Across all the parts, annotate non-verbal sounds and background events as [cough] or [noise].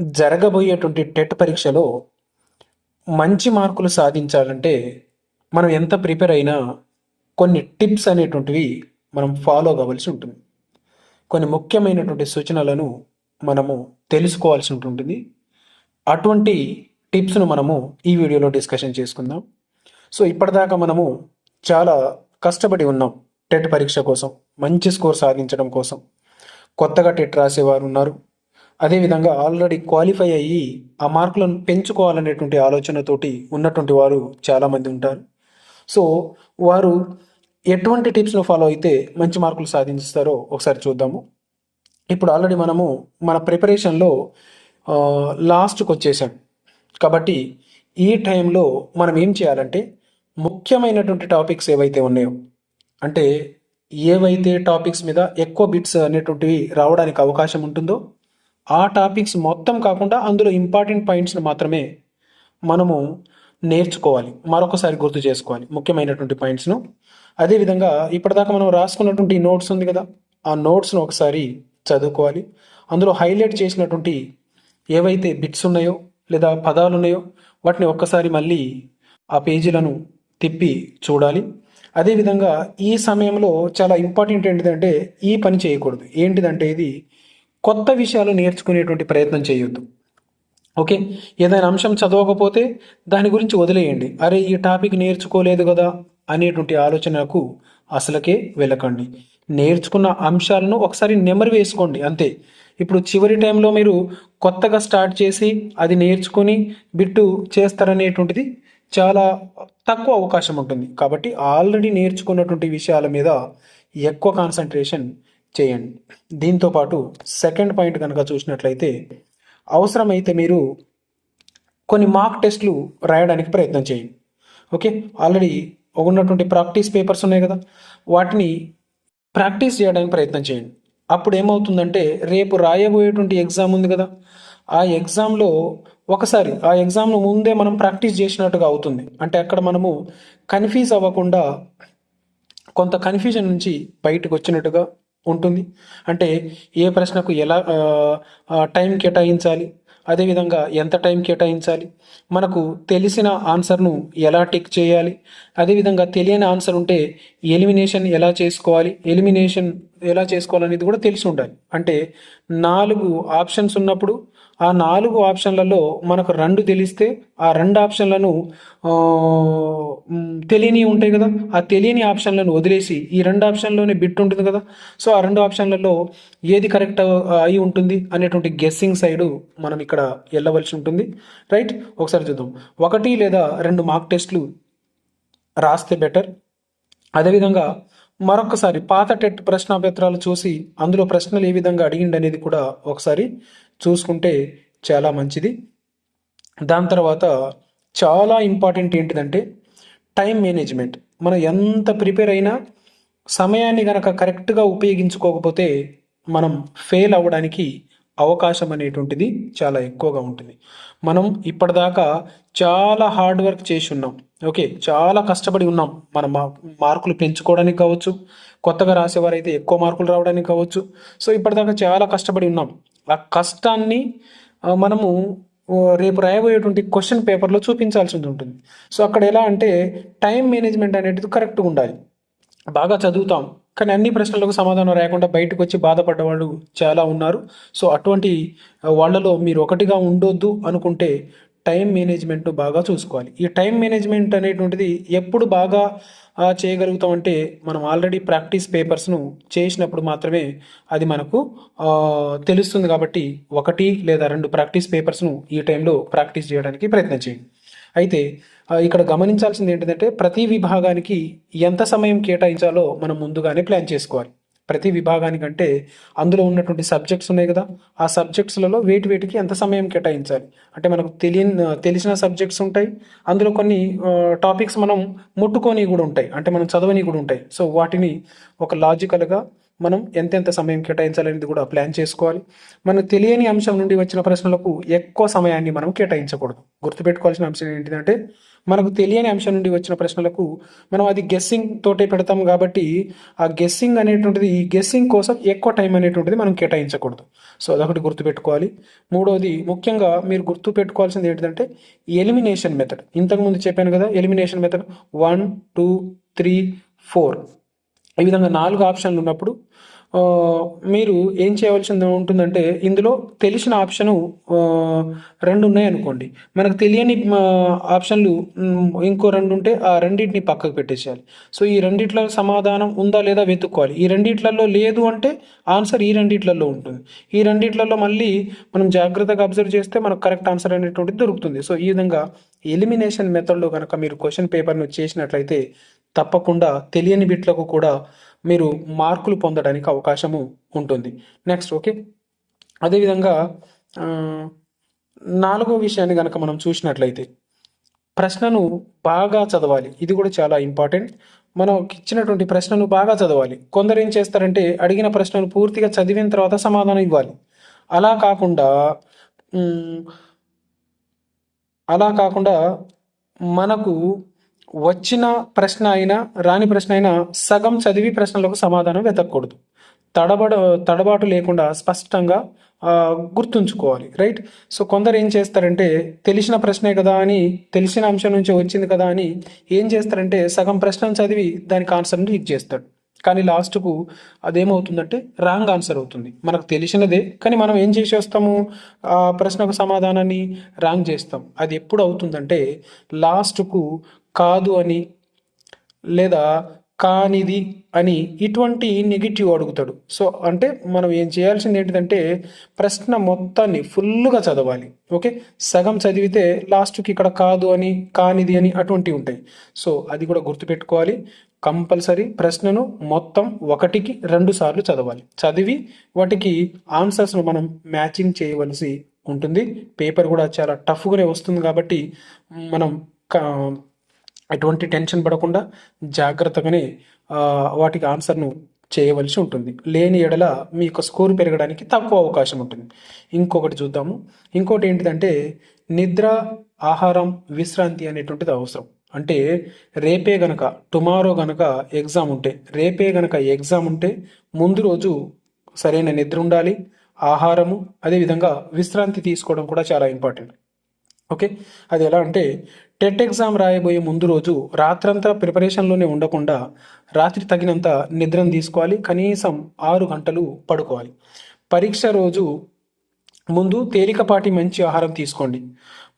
జరగబోయేటువంటి టెట్ పరీక్షలో మంచి మార్కులు సాధించాలంటే మనం ఎంత ప్రిపేర్ అయినా కొన్ని టిప్స్ అనేటువంటివి మనం ఫాలో కావాల్సి ఉంటుంది. కొన్ని ముఖ్యమైనటువంటి సూచనలను మనము తెలుసుకోవాల్సి ఉంటుంది అటువంటి టిప్స్ను మనము ఈ వీడియోలో డిస్కషన్ చేసుకుందాం. సో ఇప్పటిదాకా మనము చాలా కష్టపడి ఉన్నాం టెట్ పరీక్ష కోసం మంచి స్కోర్ సాధించడం కోసం. కొత్తగా టెట్ రాసేవారు ఉన్నారు. అదేవిధంగా ఆల్రెడీ క్వాలిఫై అయ్యి ఆ మార్కులను పెంచుకోవాలనేటువంటి ఆలోచనతోటి ఉన్నటువంటి వారు చాలామంది ఉంటారు. సో వారు ఎటువంటి టిప్స్ను ఫాలో అయితే మంచి మార్కులు సాధించుతారో ఒకసారి చూద్దాము. ఇప్పుడు ఆల్రెడీ మనము మన ప్రిపరేషన్లో లాస్ట్కి వచ్చేసాం కాబట్టి ఈ టైంలో మనం ఏం చేయాలంటే ముఖ్యమైనటువంటి టాపిక్స్ ఏవైతే ఉన్నాయో అంటే ఏవైతే టాపిక్స్ మీద ఎక్కువ బిట్స్ అనేటువంటివి రావడానికి అవకాశం ఉంటుందో ఆ టాపిక్స్ మొత్తం కాకుండా అందులో ఇంపార్టెంట్ పాయింట్స్ని మాత్రమే మనము నేర్చుకోవాలి. మరొకసారి గుర్తు చేసుకోవాలి ముఖ్యమైనటువంటి పాయింట్స్ను. అదేవిధంగా ఇప్పటిదాకా మనం రాసుకున్నటువంటి నోట్స్ ఉంది కదా ఆ నోట్స్ను ఒకసారి చదువుకోవాలి. అందులో హైలైట్ చేసినటువంటి ఏవైతే బిట్స్ ఉన్నాయో లేదా పదాలు ఉన్నాయో వాటిని ఒక్కసారి మళ్ళీ ఆ పేజీలను తిప్పి చూడాలి. అదేవిధంగా ఈ సమయంలో చాలా ఇంపార్టెంట్ ఏంటిదంటే ఈ పని చేయకూడదు. ఏంటిదంటే ఇది కొత్త విషయాలు నేర్చుకునేటువంటి ప్రయత్నం చేయొద్దు. ఓకే? ఏదైనా అంశం చదవకపోతే దాని గురించి వదిలేయండి. అరే ఈ టాపిక్ నేర్చుకోలేదు కదా అనేటువంటి ఆలోచనకు అసలుకే వెళ్ళకండి. నేర్చుకున్న అంశాలను ఒకసారి నెమరు వేసుకోండి అంతే. ఇప్పుడు చివరి టైంలో మీరు కొత్తగా స్టార్ట్ చేసి అది నేర్చుకొని బిట్టు చేస్తారనేటువంటిది చాలా తక్కువ అవకాశం ఉంటుంది. కాబట్టి ఆల్రెడీ నేర్చుకున్నటువంటి విషయాల మీద ఎక్కువ కాన్సన్ట్రేషన్ చేయండి. దీంతో పాటు సెకండ్ పాయింట్ కనుక చూసినట్లయితే అవసరమైతే మీరు కొన్ని మార్క్ టెస్ట్లు రాయడానికి ప్రయత్నం చేయండి. ఓకే? ఆల్రెడీ ఉన్నటువంటి ప్రాక్టీస్ పేపర్స్ ఉన్నాయి కదా? వాటిని ప్రాక్టీస్ చేయడానికి ప్రయత్నం చేయండి. అప్పుడు ఏమవుతుందంటే రేపు రాయబోయేటువంటి ఎగ్జామ్ ఉంది కదా? ఆ ఎగ్జామ్లో ఒకసారి ఆ ఎగ్జామ్ను ముందే మనం ప్రాక్టీస్ చేసినట్టుగా అవుతుంది. అంటే అక్కడ మనము కన్ఫ్యూజ్ అవ్వకుండా కొంత కన్ఫ్యూజన్ నుంచి బయటకు వచ్చినట్టుగా ఉంటుంది. అంటే ఏ ప్రశ్నకు ఎలా టైం కేటాయించాలి? అదేవిధంగా ఎంత టైం కేటాయించాలి? మనకు తెలిసిన ఆన్సర్ను ఎలా టిక్ చేయాలి? అదేవిధంగా తెలియని ఆన్సర్ ఉంటే ఎలిమినేషన్ ఎలా చేసుకోవాలి? ఎలిమినేషన్ ఎలా చేసుకోవాలనేది కూడా తెలిసి ఉండాలి. అంటే నాలుగు ఆప్షన్స్ ఉన్నప్పుడు ఆ నాలుగు ఆప్షన్లలో మనకు రెండు తెలిస్తే ఆ రెండు ఆప్షన్లను తెలియని ఉంటాయి కదా ఆ తెలియని ఆప్షన్లను వదిలేసి ఈ రెండు ఆప్షన్లోనే బిట్ ఉంటుంది కదా సో ఆ రెండు ఆప్షన్లలో ఏది కరెక్ట్ అయి ఉంటుంది అనేటువంటి గెస్సింగ్ సైడు మనం ఇక్కడ వెళ్ళవలసి ఉంటుంది. రైట్? ఒకసారి చూద్దాం. ఒకటి లేదా రెండు మార్క్ టెస్ట్లు రాస్తే బెటర్ అదేవిధంగా మరొకసారి పాత టెట్ ప్రశ్నాపత్రాలు చూసి అందులో ప్రశ్నలు ఏ విధంగా అడిగిండి అనేది కూడా ఒకసారి చూసుకుంటే చాలా మంచిది. దాని తర్వాత చాలా ఇంపార్టెంట్ ఏంటిదంటే టైం మేనేజ్మెంట్ మనం ఎంత ప్రిపేర్ అయినా సమయాన్ని కనుక కరెక్ట్గా ఉపయోగించుకోకపోతే మనం ఫెయిల్ అవ్వడానికి అవకాశం అనేటువంటిది చాలా ఎక్కువగా ఉంటుంది. మనం ఇప్పటిదాకా చాలా హార్డ్ వర్క్ చేసి ఉన్నాం. ఓకే చాలా కష్టపడి ఉన్నాం. మన మా మార్కులు పెంచుకోవడానికి కావచ్చు కొత్తగా రాసేవారైతే ఎక్కువ మార్కులు రావడానికి కావచ్చు. సో ఇప్పటిదాకా చాలా కష్టపడి ఉన్నాం. ఆ కష్టాన్ని మనము రేపు రాయబోయేటువంటి క్వశ్చన్ పేపర్లో చూపించాల్సి ఉంటుంది. సో అక్కడ ఎలా అంటే టైం మేనేజ్మెంట్ అనేది కరెక్ట్గా ఉండాలి. బాగా చదువుతాం. కానీ అన్ని ప్రశ్నలకు సమాధానం రాకుండా బయటకు వచ్చి బాధపడ్డ వాళ్ళు చాలా ఉన్నారు. సో అటువంటి వాళ్ళలో మీరు ఒకటిగా ఉండొద్దు అనుకుంటే టైం మేనేజ్మెంట్ను బాగా చూసుకోవాలి. ఈ టైం మేనేజ్మెంట్ అనేటువంటిది ఎప్పుడు బాగా చేయగలుగుతాం అంటే మనం ఆల్రెడీ ప్రాక్టీస్ పేపర్స్ను చేసినప్పుడు మాత్రమే అది మనకు తెలుస్తుంది కాబట్టి ఒకటి లేదా రెండు ప్రాక్టీస్ పేపర్స్ను ఈ టైంలో ప్రాక్టీస్ చేయడానికి ప్రయత్నం చేయండి. అయితే ఇక్కడ గమనించాల్సింది ఏంటంటే ప్రతి విభాగానికి ఎంత సమయం కేటాయించాలో మనం ముందుగానే ప్లాన్ చేసుకోవాలి. ప్రతి విభాగానికంటే అందులో ఉన్నటువంటి సబ్జెక్ట్స్ ఉన్నాయి కదా ఆ సబ్జెక్ట్స్లలో వేటి వేటికి ఎంత సమయం కేటాయించాలి? అంటే మనకు తెలియని తెలిసిన సబ్జెక్ట్స్ ఉంటాయి అందులో కొన్ని టాపిక్స్ మనం ముట్టుకొని కూడా ఉంటాయి అంటే మనం చదవని కూడా ఉంటాయి. సో వాటిని ఒక లాజికల్గా మనం ఎంతెంత సమయం కేటాయించాలనేది కూడా ప్లాన్ చేసుకోవాలి. మనకు తెలియని అంశం నుండి వచ్చిన ప్రశ్నలకు ఎక్కువ సమయాన్ని మనం కేటాయించకూడదు. గుర్తుపెట్టుకోవాల్సిన అంశం ఏంటిదంటే మనకు తెలియని అంశం నుండి వచ్చిన ప్రశ్నలకు మనం అది గెస్సింగ్ తోటే పెడతాం కాబట్టి ఆ గెస్సింగ్ అనేటువంటిది ఈ గెస్సింగ్ కోసం ఎక్కువ టైం అనేటువంటిది మనం కేటాయించకూడదు. సో అదొకటి గుర్తుపెట్టుకోవాలి. మూడవది ముఖ్యంగా మీరు గుర్తుపెట్టుకోవాల్సింది ఏంటిదంటే ఏంటంటే ఎలిమినేషన్ మెథడ్ ఇంతకుముందు చెప్పాను కదా elimination method one two three four ఈ విధంగా నాలుగు ఆప్షన్లు ఉన్నప్పుడు మీరు ఏం చేయవలసింది ఉంటుందంటే ఇందులో తెలిసిన ఆప్షను రెండు రెండు ఉన్నాయనుకోండి మనకు తెలియని ఆప్షన్లు ఇంకో రెండు ఉంటే ఆ రెండింటిని పక్కకు పెట్టేసేయాలి. సో ఈ రెండిట్ల సమాధానం ఉందా లేదా వెతుక్కోవాలి. ఈ రెండిట్లలో లేదు అంటే ఆన్సర్ ఈ రెండిట్లలో ఉంటుంది. ఈ రెండిట్లలో మళ్ళీ మనం జాగ్రత్తగా అబ్జర్వ్ చేస్తే మనకు కరెక్ట్ ఆన్సర్ అనేటువంటిది దొరుకుతుంది. సో ఈ విధంగా ఎలిమినేషన్ మెథడ్లో కనుక మీరు క్వశ్చన్ పేపర్ను చేసినట్లయితే తప్పకుండా తెలియని బిట్లకు కూడా మీరు మార్కులు పొందడానికి అవకాశము ఉంటుంది. నెక్స్ట్ ఓకే అదేవిధంగా నాలుగో విషయాన్ని కనుక మనం చూసినట్లయితే ప్రశ్నను బాగా చదవాలి. ఇది కూడా చాలా ఇంపార్టెంట్ మనం ఇచ్చినటువంటి ప్రశ్నను బాగా చదవాలి. కొందరు ఏం చేస్తారంటే అడిగిన ప్రశ్నను పూర్తిగా చదివిన తర్వాత సమాధానం ఇవ్వాలి. అలా కాకుండా అలా కాకుండా మనకు వచ్చిన ప్రశ్న అయినా రాని ప్రశ్న అయినా సగం చదివి ప్రశ్నలకు సమాధానం వెతకూడదు తడబడ తడబాటు లేకుండా స్పష్టంగా గుర్తుంచుకోవాలి. రైట్? సో కొందరు ఏం చేస్తారంటే తెలిసిన ప్రశ్నే కదా అని తెలిసిన అంశం నుంచి వచ్చింది కదా అని ఏం చేస్తారంటే సగం ప్రశ్న చదివి దానికి ఆన్సర్ని రీడ్ చేస్తాడు. కానీ లాస్ట్కు అదేమవుతుందంటే రాంగ్ ఆన్సర్ అవుతుంది. మనకు తెలిసినదే కానీ మనం ఏం చేసి వస్తాము? ఆ ప్రశ్నకు సమాధానాన్ని రాంగ్ చేస్తాం. అది ఎప్పుడు అవుతుందంటే లాస్ట్కు కాదు అని లేదా కానిది అని ఇటువంటి నెగిటివ్ అడుగుతాడు. సో అంటే మనం ఏం చేయాల్సింది ఏంటిదంటే ప్రశ్న మొత్తాన్ని ఫుల్గా చదవాలి. ఓకే? సగం చదివితే లాస్ట్కి ఇక్కడ కాదు అని కానిది అని అటువంటివి ఉంటాయి. సో అది కూడా గుర్తుపెట్టుకోవాలి. కంపల్సరీ ప్రశ్నను మొత్తం ఒకటికి రెండు సార్లు చదవాలి. చదివి వాటికి ఆన్సర్స్ను మనం మ్యాచింగ్ చేయవలసి ఉంటుంది. పేపర్ కూడా చాలా టఫ్గానే వస్తుంది కాబట్టి మనం ఎటువంటి టెన్షన్ పడకుండా జాగ్రత్తగానే వాటికి ఆన్సర్ను చేయవలసి ఉంటుంది. లేని ఎడల మీ యొక్క స్కోర్ పెరగడానికి తక్కువ అవకాశం ఉంటుంది. ఇంకొకటి చూద్దాము. ఇంకోటి ఏంటిదంటే నిద్ర ఆహారం విశ్రాంతి అనేటువంటిది అవసరం. అంటే రేపే గనక టుమారో గనక ఎగ్జామ్ ఉంటే రేపే గనక ఎగ్జామ్ ఉంటే ముందు రోజు సరైన నిద్ర ఉండాలి. ఆహారము అదేవిధంగా విశ్రాంతి తీసుకోవడం కూడా చాలా ఇంపార్టెంట్. ఓకే? అది ఎలా అంటే టెట్ ఎగ్జామ్ రాయబోయే ముందు రోజు రాత్రంతా ప్రిపరేషన్లోనే ఉండకుండా రాత్రి తగినంత నిద్రను తీసుకోవాలి కనీసం ఆరు గంటలు పడుకోవాలి. పరీక్ష రోజు ముందు తేలికపాటి మంచి ఆహారం తీసుకోండి.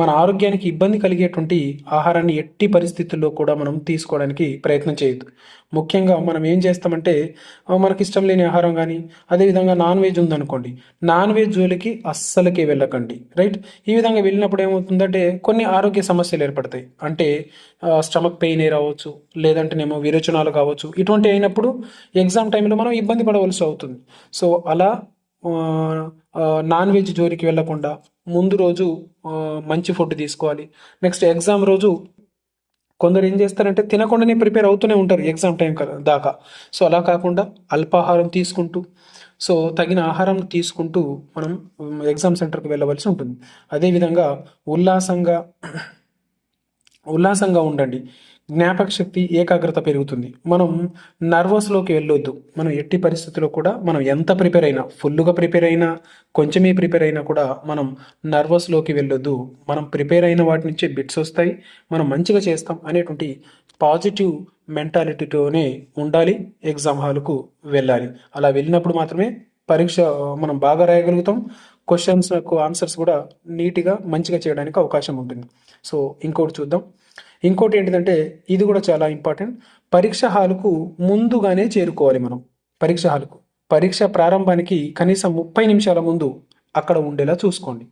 మన ఆరోగ్యానికి ఇబ్బంది కలిగేటువంటి ఆహారాన్ని ఎట్టి పరిస్థితుల్లో కూడా మనం తీసుకోవడానికి ప్రయత్నం చేయొద్దు. ముఖ్యంగా మనం ఏం చేస్తామంటే మనకి ఇష్టం లేని ఆహారం కానీ అదేవిధంగా నాన్ వెజ్ ఉందనుకోండి. నాన్ వెజ్ జోలికి అస్సలకే వెళ్ళకండి. రైట్? ఈ విధంగా వెళ్ళినప్పుడు ఏమవుతుందంటే కొన్ని ఆరోగ్య సమస్యలు ఏర్పడతాయి. అంటే స్టమక్ పెయిన్ రావచ్చు లేదంటేనేమో విరోచనాలు కావచ్చు. ఇటువంటి అయినప్పుడు ఎగ్జామ్ టైంలో మనం ఇబ్బంది పడవలసి అవుతుంది. సో అలా నాన్ వెజ్ జోలికి వెళ్ళకుండా ముందు రోజు మంచి ఫుడ్ తీసుకోవాలి. నెక్స్ట్ ఎగ్జామ్ రోజు కొందరు ఏం చేస్తారంటే తినకుండానే ప్రిపేర్ అవుతూనే ఉంటారు ఎగ్జామ్ టైం దాకా. సో అలా కాకుండా అల్పాహారం తీసుకుంటూ సో తగిన ఆహారం తీసుకుంటూ మనం ఎగ్జామ్ సెంటర్కి వెళ్ళవలసి ఉంటుంది. అదేవిధంగా ఉల్లాసంగా ఉల్లాసంగా ఉండండి. జ్ఞాపక శక్తి ఏకాగ్రత పెరుగుతుంది. మనం నర్వస్లోకి వెళ్ళొద్దు. మనం ఎట్టి పరిస్థితుల్లో కూడా మనం ఎంత ప్రిపేర్ అయినా ఫుల్గా ప్రిపేర్ అయినా కొంచెమే ప్రిపేర్ అయినా కూడా మనం నర్వస్లోకి వెళ్ళొద్దు. మనం ప్రిపేర్ అయిన వాటి నుంచే బిట్స్ వస్తాయి. మనం మంచిగా చేస్తాం అనేటువంటి పాజిటివ్ మెంటాలిటీతోనే ఉండాలి ఎగ్జామ్ హాల్కు వెళ్ళాలి. అలా వెళ్ళినప్పుడు మాత్రమే పరీక్ష మనం బాగా రాయగలుగుతాం. క్వశ్చన్స్ ఆన్సర్స్ కూడా నీట్గా మంచిగా చేయడానికి అవకాశం ఉంటుంది. సో ఇంకోటి చూద్దాం. ఇంకోటి ఏంటిదంటే ఇది కూడా చాలా ఇంపార్టెంట్. పరీక్ష హాలుకు ముందుగానే చేరుకోవాలి మనం. పరీక్ష హాలుకు. పరీక్ష ప్రారంభానికి కనీసం ముప్పై నిమిషాల ముందు అక్కడ ఉండేలా చూసుకోండి.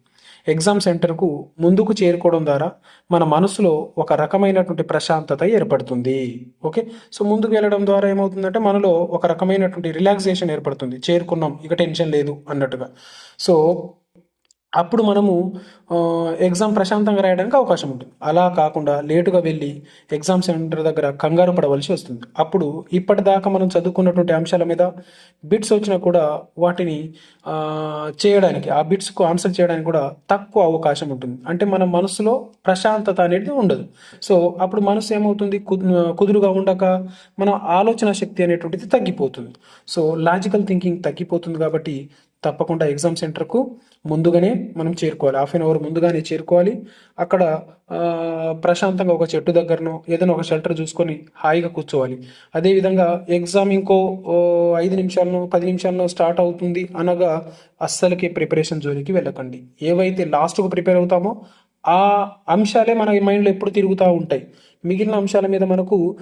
ఎగ్జామ్ సెంటర్కు ముందుకు చేరుకోవడం ద్వారా మన మనసులో ఒక రకమైనటువంటి ప్రశాంతత ఏర్పడుతుంది. ఓకే? సో ముందుకు వెళ్ళడం ద్వారా ఏమవుతుందంటే మనలో ఒక రకమైనటువంటి రిలాక్సేషన్ ఏర్పడుతుంది. చేరుకున్నాం ఇక టెన్షన్ లేదు అన్నట్టుగా. సో అప్పుడు మనము ఎగ్జామ్ ప్రశాంతంగా రాయడానికి అవకాశం ఉంటుంది. అలా కాకుండా లేటుగా వెళ్ళి ఎగ్జామ్ సెంటర్ దగ్గర కంగారు పడవలసి వస్తుంది. అప్పుడు ఇప్పటిదాకా మనం చదువుకున్నటువంటి అంశాల మీద బిట్స్ వచ్చినా కూడా వాటిని చేయడానికి ఆ బిట్స్కు ఆన్సర్ చేయడానికి కూడా తక్కువ అవకాశం ఉంటుంది. అంటే మన మనసులో ప్రశాంతత అనేది ఉండదు. సో అప్పుడు మనసు ఏమవుతుంది? కుదురుగా ఉండక మన ఆలోచన శక్తి అనేటువంటిది తగ్గిపోతుంది. సో లాజికల్ థింకింగ్ తగ్గిపోతుంది కాబట్టి తప్పకుండా ఎగ్జామ్ సెంటర్కు ముందుగానే మనం చేరుకోవాలి. హాఫ్ అన్ అవర్ ముందుగానే చేరుకోవాలి. అక్కడ ప్రశాంతంగా ఒక చెట్టు దగ్గరనో ఏదైనా ఒక షెల్టర్ చూసుకొని హాయిగా కూర్చోవాలి. అదేవిధంగా ఎగ్జామ్ ఇంకో ఐదు నిమిషాలను పది నిమిషాలను స్టార్ట్ అవుతుంది అనగా అస్సలకి ప్రిపరేషన్ జోలికి వెళ్ళకండి. ఏవైతే లాస్ట్కు ప్రిపేర్ అవుతామో ఆ అంశాలే మన మైండ్లో ఎప్పుడు తిరుగుతూ ఉంటాయి. మిగిలిన అంశాల మీద మనకు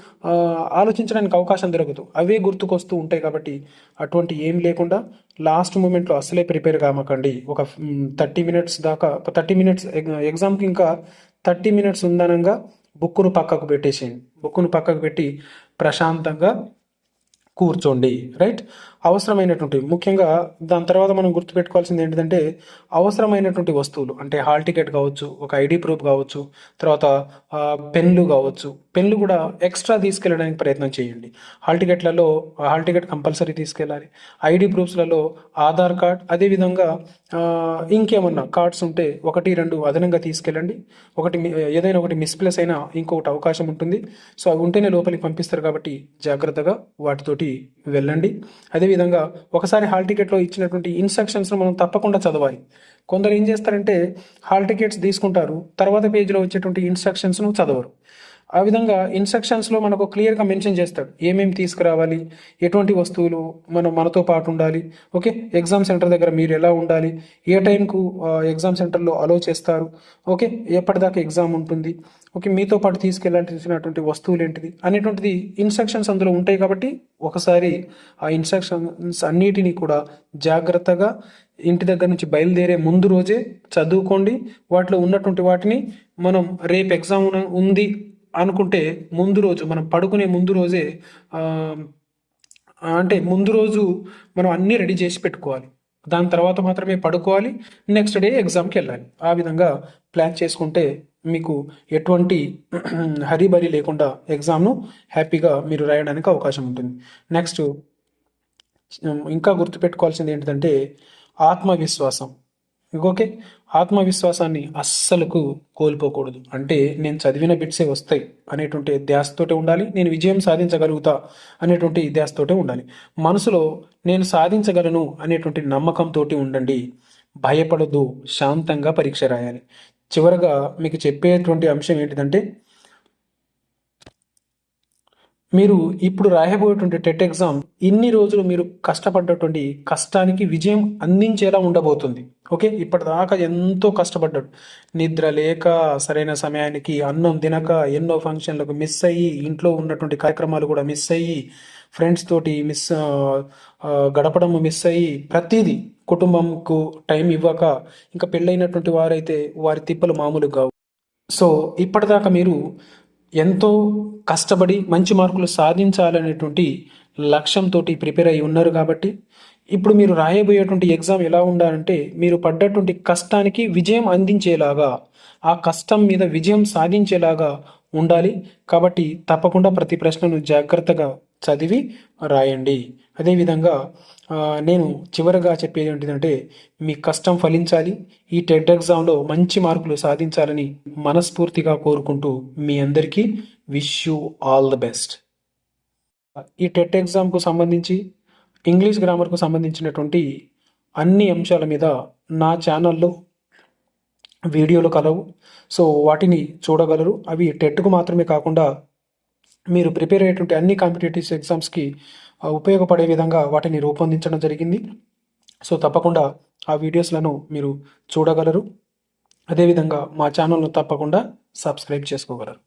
ఆలోచించడానికి అవకాశం దొరకదు అవే గుర్తుకొస్తూ ఉంటాయి కాబట్టి అటువంటి ఏం లేకుండా లాస్ట్ మూమెంట్లో అసలే ప్రిపేర్ కామకండి. ఒక థర్టీ మినిట్స్ దాకా థర్టీ మినిట్స్ ఎగ్జామ్కి ఇంకా థర్టీ మినిట్స్ ఉందనంగా బుక్కును పక్కకు పెట్టేసేయండి. బుక్కును పక్కకు పెట్టి ప్రశాంతంగా కూర్చోండి. రైట్? అవసరమైనటువంటి ముఖ్యంగా దాని తర్వాత మనం గుర్తుపెట్టుకోవాల్సింది ఏంటంటే అవసరమైనటువంటి వస్తువులు అంటే హాల్ టికెట్ కావచ్చు ఒక ఐడి ప్రూఫ్ కావచ్చు తర్వాత పెన్లు కావచ్చు పెన్లు కూడా ఎక్స్ట్రా తీసుకెళ్ళడానికి ప్రయత్నం చేయండి. హాల్ టికెట్లలో హాల్ టికెట్ కంపల్సరీ తీసుకెళ్ళాలి. ఐడి ప్రూఫ్స్లలో ఆధార్ కార్డ్ అదేవిధంగా ఇంకేమన్నా కార్డ్స్ ఉంటే ఒకటి రెండు అదనంగా తీసుకెళ్ళండి. ఒకటి ఏదైనా ఒకటి మిస్ప్లేస్ అయినా ఇంకొకటి అవకాశం ఉంటుంది. సో అవి ఉంటేనే లోపలికి పంపిస్తారు కాబట్టి జాగ్రత్తగా వాటితోటి వెళ్ళండి. అదేవిధంగా విధంగా ఒకసారి హాల్ టికెట్లో ఇచ్చినటువంటి ఇన్స్ట్రక్షన్స్ను మనం తప్పకుండా చదవాలి. కొందరు ఏం చేస్తారంటే హాల్ టికెట్స్ తీసుకుంటారు తర్వాత పేజీలో వచ్చేటువంటి ఇన్స్ట్రక్షన్స్ను చదవరు. ఆ విధంగా ఇన్స్ట్రక్షన్స్లో మనకు క్లియర్గా మెన్షన్ చేస్తాడు. ఏమేమి తీసుకురావాలి? ఎటువంటి వస్తువులు మనం మనతో పాటు ఉండాలి? ఓకే? ఎగ్జామ్ సెంటర్ దగ్గర మీరు ఎలా ఉండాలి? ఏ టైంకు ఎగ్జామ్ సెంటర్లో అలో చేస్తారు? ఓకే? ఎప్పటిదాకా ఎగ్జామ్ ఉంటుంది? ఓకే? మీతో పాటు తీసుకెళ్ళాల్సినటువంటి వస్తువులు ఏంటిది? అనేటువంటిది ఇన్స్ట్రక్షన్స్ అందులో ఉంటాయి కాబట్టి ఒకసారి ఆ ఇన్స్ట్రక్షన్స్ అన్నిటినీ కూడా జాగ్రత్తగా ఇంటి దగ్గర నుంచి బయలుదేరే ముందు రోజే చదువుకోండి. వాటిలో ఉన్నటువంటి వాటిని మనం రేపు ఎగ్జామ్ ఉంది అనుకుంటే ముందు రోజు మనం పడుకునే ముందు రోజే అంటే ముందు రోజు మనం అన్నీ రెడీ చేసి పెట్టుకోవాలి. దాని తర్వాత మాత్రమే పడుకోవాలి. నెక్స్ట్ డే ఎగ్జామ్కి వెళ్ళాలి. ఆ విధంగా ప్లాన్ చేసుకుంటే మీకు ఎటువంటి [clears throat] హరిబరి లేకుండా ఎగ్జామ్ను హ్యాపీగా మీరు రాయడానికి అవకాశం ఉంటుంది. నెక్స్ట్ ఇంకా గుర్తుపెట్టుకోవాల్సింది ఏంటంటే ఆత్మవిశ్వాసం. ఓకే ఆత్మవిశ్వాసాన్ని అస్సలకు కోల్పోకూడదు. అంటే నేను చదివిన బిట్సే వస్తాయి అనేటువంటి ధ్యాసతోటే ఉండాలి నేను విజయం సాధించగలుగుతా అనేటువంటి ధ్యాసతోటే ఉండాలి. మనసులో నేను సాధించగలను అనేటువంటి నమ్మకంతో ఉండండి భయపడదు శాంతంగా పరీక్ష రాయాలి. చివరగా మీకు చెప్పేటువంటి అంశం ఏంటిదంటే మీరు ఇప్పుడు రాయబోయేటువంటి టెట్ ఎగ్జామ్ ఇన్ని రోజులు మీరు కష్టపడ్డటువంటి కష్టానికి విజయం అందించేలా ఉండబోతుంది. ఓకే? ఇప్పటిదాకా ఎంతో కష్టపడ్డాడు. నిద్ర లేక సరైన సమయానికి అన్నం తినక ఎన్నో ఫంక్షన్లకు మిస్ అయ్యి ఇంట్లో ఉన్నటువంటి కార్యక్రమాలు కూడా మిస్ అయ్యి ఫ్రెండ్స్ తోటి మిస్ గడపడం మిస్ అయ్యి ప్రతిదీ కుటుంబంకు టైం ఇవ్వక ఇంకా పెళ్ళైనటువంటి వారైతే వారి తిప్పలు మామూలు కావు. సో ఇప్పటిదాకా మీరు ఎంతో కష్టపడి మంచి మార్కులు సాధించాలనేటువంటి లక్ష్యంతో ప్రిపేర్ అయి ఉన్నారు కాబట్టి ఇప్పుడు మీరు రాయబోయేటువంటి ఎగ్జామ్ ఎలా ఉండాలంటే మీరు పడ్డటువంటి కష్టానికి విజయం అందించేలాగా ఆ కష్టం మీద విజయం సాధించేలాగా ఉండాలి. కాబట్టి తప్పకుండా ప్రతి ప్రశ్నను జాగ్రత్తగా చదివి రాయండి. అదేవిధంగా నేను చివరగా చెప్పేది ఏంటిదంటే మీ కష్టం ఫలించాలి ఈ టెట్ ఎగ్జామ్లో మంచి మార్కులు సాధించాలని మనస్ఫూర్తిగా కోరుకుంటూ మీ అందరికీ wish you all the best. ఈ టెట్ ఎగ్జామ్కు సంబంధించి ఇంగ్లీష్ గ్రామర్కు సంబంధించినటువంటి అన్ని అంశాల మీద నా ఛానల్లో వీడియోలు కలవు. సో వాటిని చూడగలరు. అవి టెట్కు మాత్రమే కాకుండా మీరు ప్రిపేర్ అయ్యేటువంటి అన్ని కాంపిటేటివ్ ఎగ్జామ్స్కి ఉపయోగపడే విధంగా వాటిని రూపొందించడం జరిగింది. సో తప్పకుండా ఆ వీడియోస్లను మీరు చూడగలరు. అదేవిధంగా మా ఛానల్ను తప్పకుండా సబ్స్క్రైబ్ చేసుకోగలరు.